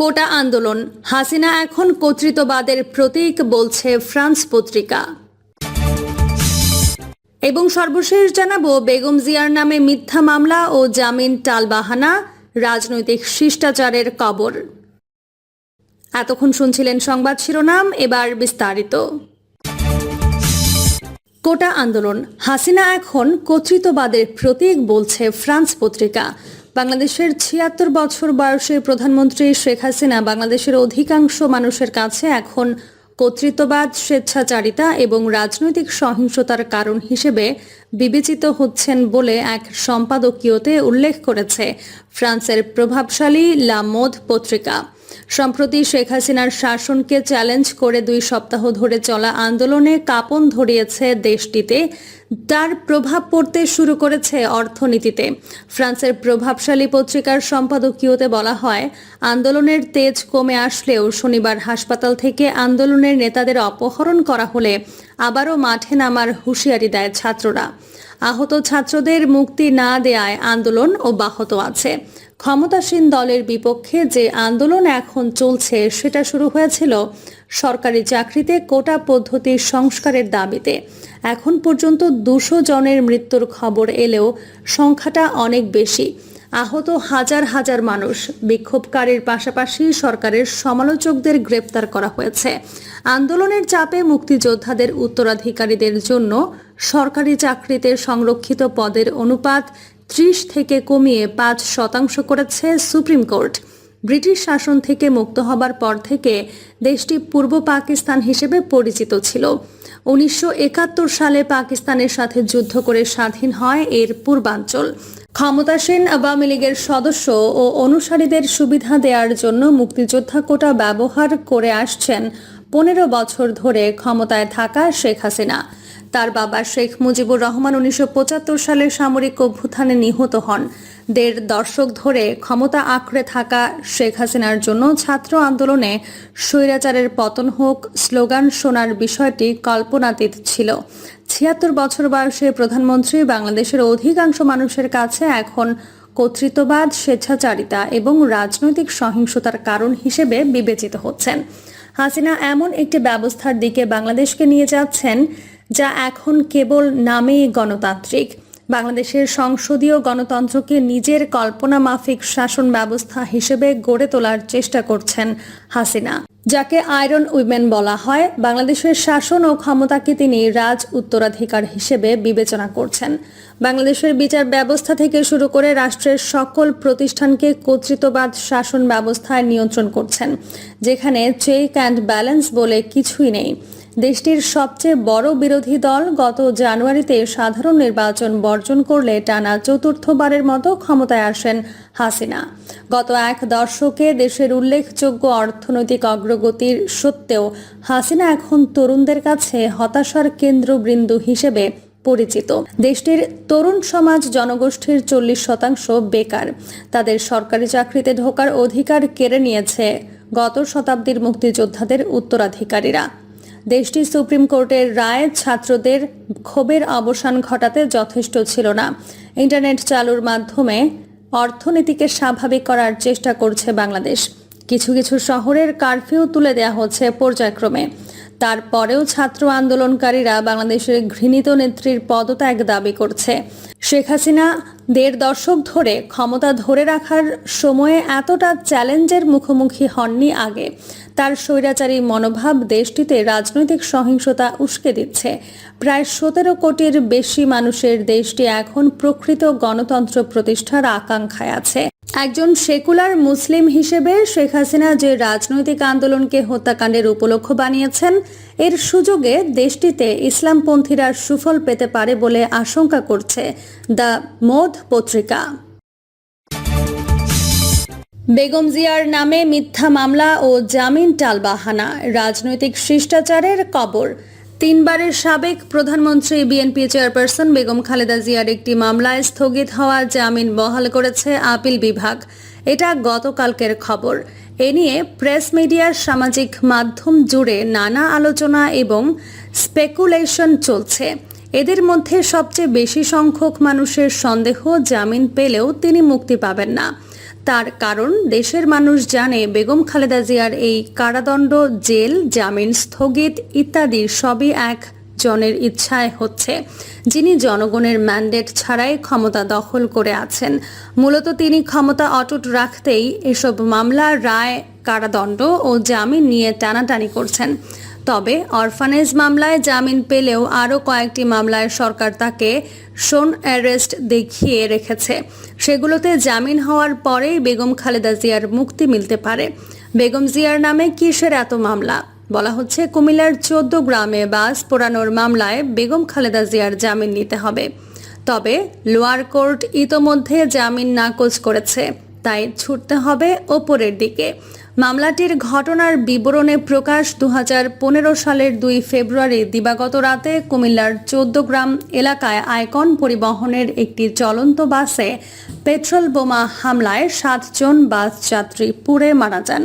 কোটা আন্দোলন। হাসিনা এখন কর্তৃত্ববাদের প্রতীক বলছে ফ্রান্স পত্রিকা। এবং সর্বশেষ জানাব, বেগম জিয়ার নামে মিথ্যা মামলা ও জামিন টালবাহানা, রাজনৈতিক শিষ্টাচারের কবর। এতক্ষণ শুনছিলেন সংবাদ শিরোনাম, এবার বিস্তারিত। কোটা আন্দোলন। হাসিনা এখন কর্তৃত্ববাদের প্রতীক বলছে ফ্রান্স পত্রিকা। বাংলাদেশের ছিয়াত্তর বছর বয়সের প্রধানমন্ত্রী শেখ হাসিনা বাংলাদেশের অধিকাংশ মানুষের কাছে এখন কর্তৃত্ববাদ, স্বেচ্ছাচারিতা এবং রাজনৈতিক সহিংসতার কারণ হিসেবে বিবেচিত হচ্ছেন বলে এক সম্পাদকীয়তে উল্লেখ করেছে ফ্রান্সের প্রভাবশালী লামোদ পত্রিকা। সম্প্রতি শেখ হাসিনার শাসনকে চ্যালেঞ্জ করে দুই সপ্তাহ ধরে চলা আন্দোলনে কাঁপন ধরিয়েছে দেশটিতে। তার প্রভাব পড়তে শুরু করেছে অর্থনীতিতে। ফ্রান্সের প্রভাবশালী পত্রিকার সম্পাদকীয়তে বলা হয়, আন্দোলনের তেজ কমে আসলেও শনিবার হাসপাতাল থেকে আন্দোলনের নেতাদের অপহরণ করা হলে আবারও মাঠে নামার হুঁশিয়ারি দেয় ছাত্ররা। আহত ছাত্রদের মুক্তি না দেয়ায় আন্দোলন অব্যাহত আছে। ক্ষমতাসীন দলের বিপক্ষে যে আন্দোলন এখন চলছে, সেটা শুরু হয়েছিল সরকারি চাকরিতে কোটা পদ্ধতির সংস্কারের দাবিতে। এখন পর্যন্ত দুশো জনের মৃত্যুর খবর এলেও সংখ্যাটা অনেক বেশি। আহত হাজার হাজার মানুষ বিক্ষোভকারীর পাশাপাশি সরকারের সমালোচকদের গ্রেপ্তার করা হয়েছে। আন্দোলনের চাপে মুক্তিযোদ্ধাদের উত্তরাধিকারীদের জন্য সরকারি চাকরিতে সংরক্ষিত পদের অনুপাত ত্রিশ থেকে কমিয়ে পাঁচ শতাংশ করেছে সুপ্রিম কোর্ট। ব্রিটিশ শাসন থেকে মুক্ত হবার পর থেকে দেশটি পূর্ব পাকিস্তান হিসেবে পরিচিত ছিল। উনিশশো একাত্তর সালে পাকিস্তানের সাথে যুদ্ধ করে স্বাধীন হয় এর পূর্বাঞ্চল। ক্ষমতাসীন আওয়ামী লীগের সদস্য ও অনুসারীদের সুবিধা দেওয়ার জন্য মুক্তিযোদ্ধা কোটা ব্যবহার করে আসছেন পনেরো বছর ধরে ক্ষমতায় থাকা শেখ হাসিনা। তার বাবা শেখ মুজিবুর রহমান উনিশশো পঁচাত্তর সালে সামরিক অভ্যুত্থানে নিহত হন। দেড় দশক ধরে ক্ষমতা আঁকড়ে থাকা শেখ হাসিনার জন্য ছাত্র আন্দোলনে স্বৈরাচারের পতন হোক, স্লোগান শোনার বিষয়টি কল্পনাতীত ছিল। ছিয়াত্তর বছর বয়সে প্রধানমন্ত্রী বাংলাদেশের অধিকাংশ মানুষের কাছে এখন কর্তৃত্ববাদ, স্বেচ্ছাচারিতা এবং রাজনৈতিক সহিংসতার কারণ হিসেবে বিবেচিত হচ্ছেন। হাসিনা এমন একটি ব্যবস্থার দিকে বাংলাদেশকে নিয়ে যাচ্ছেন যা এখন কেবল নামেই গণতান্ত্রিক। বাংলাদেশের সংসদীয় গণতন্ত্রকে নিজের কল্পনা মাফিক শাসন ব্যবস্থা হিসেবে গড়ে তোলার চেষ্টা করছেন হাসিনা, যাকে আয়রন উইমেন বলা হয়। বাংলাদেশের শাসন ও ক্ষমতাকে তিনি রাজ উত্তরাধিকার হিসেবে বিবেচনা করছেন। বাংলাদেশের বিচার ব্যবস্থা থেকে শুরু করে রাষ্ট্রের সকল প্রতিষ্ঠানকে কর্তৃত্ববাদ শাসন ব্যবস্থায় নিয়ন্ত্রণ করছেন, যেখানে চেক অ্যান্ড ব্যালেন্স বলে কিছুই নেই। দেশটির সবচেয়ে বড় বিরোধী দল গত জানুয়ারিতে সাধারণ নির্বাচন বর্জন করলে টানা চতুর্থবারের মতো ক্ষমতায় আসেন হাসিনা। গত এক দশকে দেশের উল্লেখযোগ্য অর্থনৈতিক অগ্রগতির সত্ত্বেও হাসিনা এখন তরুণদের কাছে হতাশার কেন্দ্রবৃন্দু হিসেবে পরিচিত। দেশটির তরুণ সমাজ জনগোষ্ঠীর চল্লিশ শতাংশ বেকার। তাদের সরকারি চাকরিতে ঢোকার অধিকার কেড়ে নিয়েছে গত শতাব্দীর মুক্তিযোদ্ধাদের উত্তরাধিকারীরা। দেশটি সুপ্রিম কোর্টের রায় ছাত্রদের ক্ষোভের অবসান ঘটাতে যথেষ্ট ছিল না। ইন্টারনেট চালুর মাধ্যমে অর্থনীতিকে স্বাভাবিক করার চেষ্টা করছে বাংলাদেশ। কিছু কিছু শহরের কারফিউ তুলে দেওয়া হচ্ছে পর্যায়ক্রমে। তারপরেও ছাত্র আন্দোলনকারীরা বাংলাদেশের ঘৃণিত নেত্রীর পদত্যাগ দাবি করছে। শেখ হাসিনা দেড় দশক ধরে ক্ষমতা ধরে রাখার সময়ে এতটা চ্যালেঞ্জের মুখোমুখি হননি আগে। তার স্বৈরাচারী মনোভাব দেশটিতে রাজনৈতিক সহিংসতা উস্কে দিচ্ছে। প্রায় সতেরো কোটির বেশি মানুষের দেশটি এখন প্রকৃত গণতন্ত্র প্রতিষ্ঠার আকাঙ্ক্ষায় আছে। একজন সেকুলার মুসলিম হিসেবে শেখ হাসিনা যে রাজনৈতিক আন্দোলনকে হত্যাকাণ্ডের উপলক্ষ বানিয়েছেন এর সুযোগে দেশটিতে ইসলামপন্থীরা সুফল পেতে পারে বলে আশঙ্কা করছে দ্য মোদ পত্রিকা। বেগম জিয়ার নামে মিথ্যা মামলা ও জামিন টালবাহানা, রাজনৈতিক শিষ্টাচারের কবর। তিনবারের সাবেক প্রধানমন্ত্রী, বিএনপি চেয়ারপারসন বেগম খালেদা জিয়ার একটি মামলায় স্থগিত হওয়া জামিন বহাল করেছে আপিল বিভাগ। এটা গতকালকের খবর। এ নিয়ে প্রেস মিডিয়ার সামাজিক মাধ্যম জুড়ে নানা আলোচনা এবং স্পেকুলেশন চলছে। এদের মধ্যে সবচেয়ে বেশি সংখ্যক মানুষের সন্দেহ জামিন পেলেও তিনি মুক্তি পাবেন না। তার কারণ, দেশের মানুষ জানে বেগম খালেদা জিয়ার এই কারাদণ্ড, জেল, জামিন স্থগিত ইত্যাদি সবই এক জনের ইচ্ছায় হচ্ছে, যিনি জনগণের ম্যান্ডেট ছাড়াই ক্ষমতা দখল করে আছেন। মূলত তিনি ক্ষমতা অটুট রাখতেই এসব মামলার রায়, কারাদণ্ড ও জামিন নিয়ে টানাটানি করছেন। তবে অরফানেজ মামলায় জামিন পেলেও আরও কয়েকটি মামলায় সরকার তাকে শোন অ্যারেস্ট দেখিয়ে রেখেছে। সেগুলোতে জামিন হওয়ার পরেই বেগম খালেদা জিয়ার মুক্তি মিলতে পারে। বেগম জিয়ার নামে কিসের এত মামলা? বলা হচ্ছে, কুমিল্লার চোদ্দ গ্রামে বাস পোড়ানোর মামলায় বেগম খালেদা জিয়ার জামিন নিতে হবে। তবে লোয়ার কোর্ট ইতোমধ্যে জামিন নাকচ করেছে। তাই ছুটতে হবে ওপরের দিকে। মামলাটির ঘটনার বিবরণে প্রকাশ দু হাজার পনেরো সালের দুই ফেব্রুয়ারি দিবাগত রাতে কুমিল্লার চোদ্দ গ্রাম এলাকায় আয়কন পরিবহনের একটি চলন্ত বাসে পেট্রোল বোমা হামলায় সাতজন বাস যাত্রী পুড়ে মারা যান।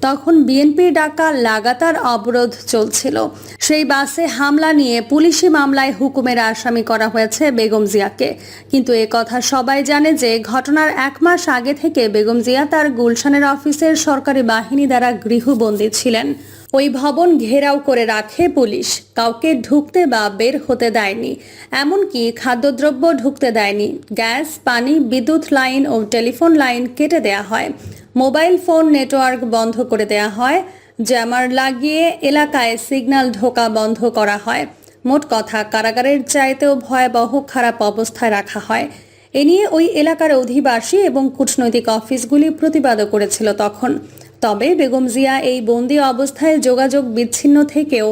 তখন বিএনপি ডাকা লাগাতার অবরোধ চলছিল। সেই বাসে হামলা নিয়ে পুলিশি মামলায় হুকুমের আসামি করা হয়েছে বেগম জিয়াকে। কিন্তু এ কথা সবাই জানে যে ঘটনার এক মাস আগে থেকে বেগম জিয়া তার গুলশানের অফিসের সরকারি বাহিনী দ্বারা গৃহবন্দী ছিলেন। ওই ভবন ঘেরাও করে রাখে পুলিশ। কাউকে ঢুকতে বা বের হতে দেয়নি। এমনকি খাদ্যদ্রব্য ঢুকতে দেয়নি। গ্যাস, পানি, বিদ্যুৎ লাইন ও টেলিফোন লাইন কেটে দেয়া হয়। মোবাইল ফোন নেটওয়ার্ক বন্ধ করে দেয়া হয়। জ্যামার লাগিয়ে এলাকায় সিগন্যাল ঢোকা বন্ধ করা হয়। মোট কথা, কারাগারের চাইতেও ভয়াবহ খারাপ অবস্থায় রাখা হয়। এ নিয়ে ওই এলাকার অধিবাসী এবং কূটনৈতিক অফিসগুলি প্রতিবাদও করেছিল তখন। তবে বেগম জিয়া এই বন্দি অবস্থায় যোগাযোগ বিচ্ছিন্ন থেকেও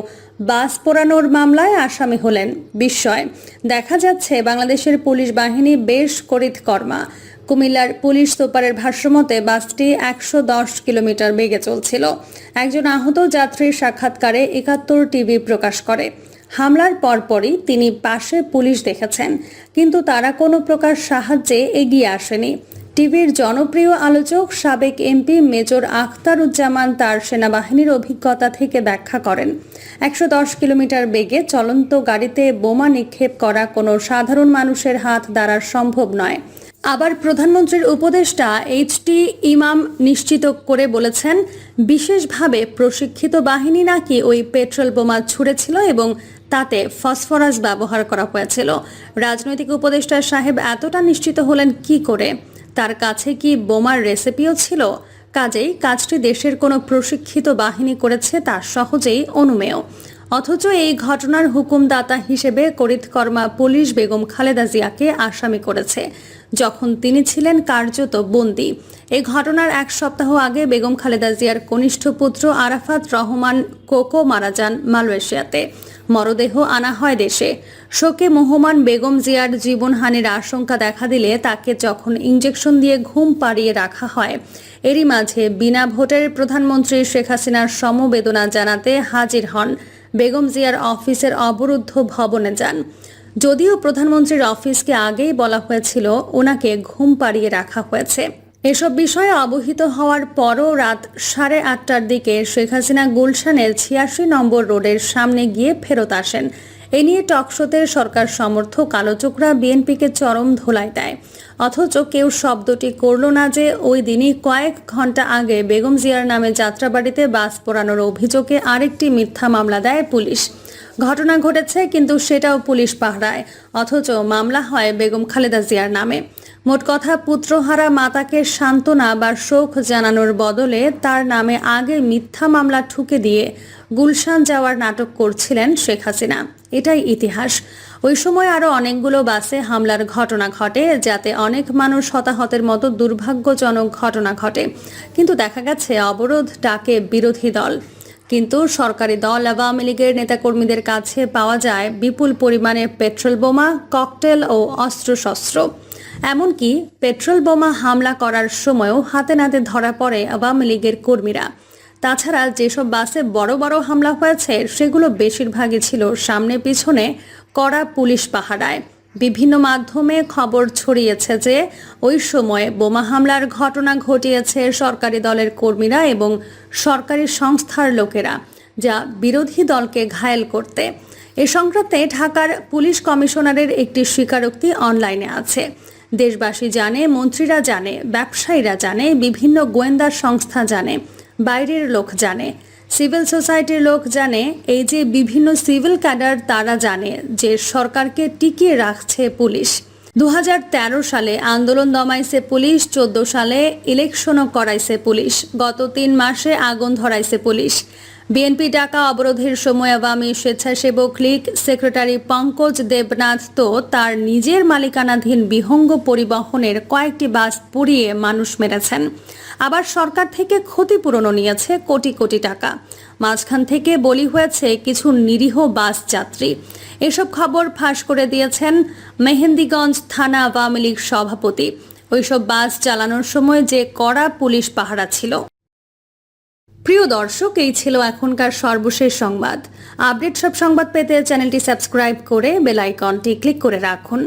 বাস পোড়ানোর মামলায় আসামি হলেন। বিস্ময়, দেখা যাচ্ছে বাংলাদেশের পুলিশ বাহিনী বেশ করিতকর্মা। কুমিল্লার পুলিশ সুপারের ভাষ্যমতে, বাসটি একশো দশ কিলোমিটার বেগে চলছিল। একজন আহত যাত্রীর সাক্ষাৎকারে একাত্তর টিভি প্রকাশ করে। হামলার পরপরই তিনি পাশে পুলিশ দেখেছেন, কিন্তু তারা কোনো প্রকার সাহায্যে এগিয়ে আসেনি। টিভির জনপ্রিয় আলোচক, সাবেক এমপি মেজর আখতারুজ্জামান তার সেনাবাহিনীর অভিজ্ঞতা থেকে ব্যাখ্যা করেন। একশো দশ কিলোমিটার বেগে চলন্ত গাড়িতে বোমা নিক্ষেপ করা কোনো সাধারণ মানুষের হাত দ্বারা সম্ভব নয়। আবার প্রধানমন্ত্রীর উপদেষ্টা এইচটি ইমাম নিশ্চিত করে বলেছেন, বিশেষভাবে প্রশিক্ষিত বাহিনী নাকি ওই পেট্রোল বোমা ছুড়েছিল এবং তাতে ফসফরাস ব্যবহার করা হয়েছিল। রাজনৈতিক উপদেষ্টা সাহেব এতটা নিশ্চিত হলেন কি করে? তার কাছে কি বোমার রেসিপিও ছিল? কাজেই কাজটি দেশের কোনো প্রশিক্ষিত বাহিনী করেছে তা সহজেই অনুমেয়। অথচ এই ঘটনার হুকুমদাতা হিসেবে করিতকর্মা পুলিশ বেগম খালেদা জিয়াকে আসামি করেছে। যখন তিনি ছিলেন কার্যত বন্দী। এই ঘটনার এক সপ্তাহ আগে বেগম খালেদা জিয়ার কনিষ্ঠ পুত্র আরাফাত রহমান কোকো মারা যান মালয়েশিয়াতে। মরদেহ আনা হয় দেশে। শোকে মোহমান বেগম জিয়ার জীবনহানির আশঙ্কা দেখা দিলে তাকে যখন ইঞ্জেকশন দিয়ে ঘুম পাড়িয়ে রাখা হয়, এরই মাঝে বিনা ভোটের প্রধানমন্ত্রী শেখ হাসিনার সমবেদনা জানাতে হাজির হন বেগম জিয়ার অফিসের অবরুদ্ধ ভবনে যান। যদিও প্রধানমন্ত্রীর অফিসকে আগেই বলা হয়েছিল, ওনাকে ঘুম পাড়িয়ে রাখা হয়েছে। এসব বিষয়ে অবহিত হওয়ার পরও রাত সাড়ে আটটার দিকে শেখ হাসিনা গুলশানের ছিয়াশি নম্বর রোডের সামনে গিয়ে ফেরত আসেন। এ নিয়ে টকশোতে সরকার সমর্থক আলোচকরা বিএনপিকে চরম ধোলাই দেয়। অথচ কেউ শব্দটি করল না যে ওই দিনই কয়েক ঘণ্টা আগে বেগম জিয়ার নামে যাত্রাবাড়িতে বাস পোড়ানোর অভিযোগে আরেকটি মিথ্যা মামলা দেয় পুলিশ। ঘটনা ঘটেছে কিন্তু সেটাও পুলিশ পাহারায়। অথচ মামলা হয় বেগম খালেদা জিয়ার নামে। মোট কথা, পুত্রহারা মাতাকে সান্ত্বনা বা শোক জানানোর বদলে তার নামে আগে মিথ্যা মামলা ঠুকে দিয়ে গুলশান যাওয়ার নাটক করছিলেন শেখ হাসিনা। এটাই ইতিহাস। ওই সময় আরও অনেকগুলো বাসে হামলার ঘটনা ঘটে, যাতে অনেক মানুষ হতাহতের মতো দুর্ভাগ্যজনক ঘটনা ঘটে। কিন্তু দেখা গেছে, অবরোধ ডাকে বিরোধী দল। কিন্তু সরকারি দল আওয়ামী লীগের নেতাকর্মীদের কাছে পাওয়া যায় বিপুল পরিমাণে পেট্রোল বোমা, ককটেল ও অস্ত্রশস্ত্র। এমনকি পেট্রোল বোমা হামলা করার সময়ও হাতে নাতে ধরা পড়ে আওয়ামী লীগের কর্মীরা। তাছাড়া যেসব বাসে বড় বড় হামলা হয়েছে, সেগুলো বেশিরভাগই ছিল সামনে পিছনে কড়া পুলিশ পাহারায়। বিভিন্ন মাধ্যমে খবর ছড়িয়েছে যে ওই সময় বোমা হামলার ঘটনা ঘটিয়েছে সরকারি দলের কর্মীরা এবং সরকারি সংস্থার লোকেরা, যা বিরোধী দলকে ঘায়েল করতে। এ সংক্রান্তে ঢাকার পুলিশ কমিশনারের একটি স্বীকারোক্তি অনলাইনে আছে। দেশবাসী জানে, মন্ত্রীরা জানে, ব্যবসায়ীরা জানে, বিভিন্ন গোয়েন্দা সংস্থা জানে, বাইরের লোক জানে। সিভিল সোসাইটির লোক জানে, এই যে বিভিন্ন সিভিল ক্যাডার তারা জানে যে সরকারকে টিকিয়ে রাখছে পুলিশ। দুই হাজার তেরো সালে আন্দোলন দমাইছে পুলিশ, চোদ্দ সালে ইলেকশনও করাইছে পুলিশ, গত তিন মাসে আগুন ধরাইছে পুলিশ। বিএনপি ডাকা অবরোধের সময় আওয়ামী স্বেচ্ছাসেবক লীগ সেক্রেটারি পঙ্কজ দেবনাথ তো তার নিজের মালিকানাধীন বিহঙ্গ পরিবহনের কয়েকটি বাস পুড়িয়ে মানুষ মেরেছেন। আবার সরকার থেকে ক্ষতিপূরণও নিয়েছে কোটি কোটি টাকা। মাঝখান থেকে বলি হয়েছে কিছু নিরীহ বাস যাত্রী। এসব খবর ফাঁস করে দিয়েছেন মেহেন্দিগঞ্জ থানা আওয়ামী লীগ সভাপতি। ওইসব বাস চালানোর সময় যে কড়া পুলিশ পাহারা ছিল। প্রিয় দর্শক, এই ছিল এখনকার সর্বশেষ সংবাদ। আপডেট সব সংবাদ পেতে চ্যানেলটি সাবস্ক্রাইব করে বেল আইকনটি ক্লিক করে রাখুন।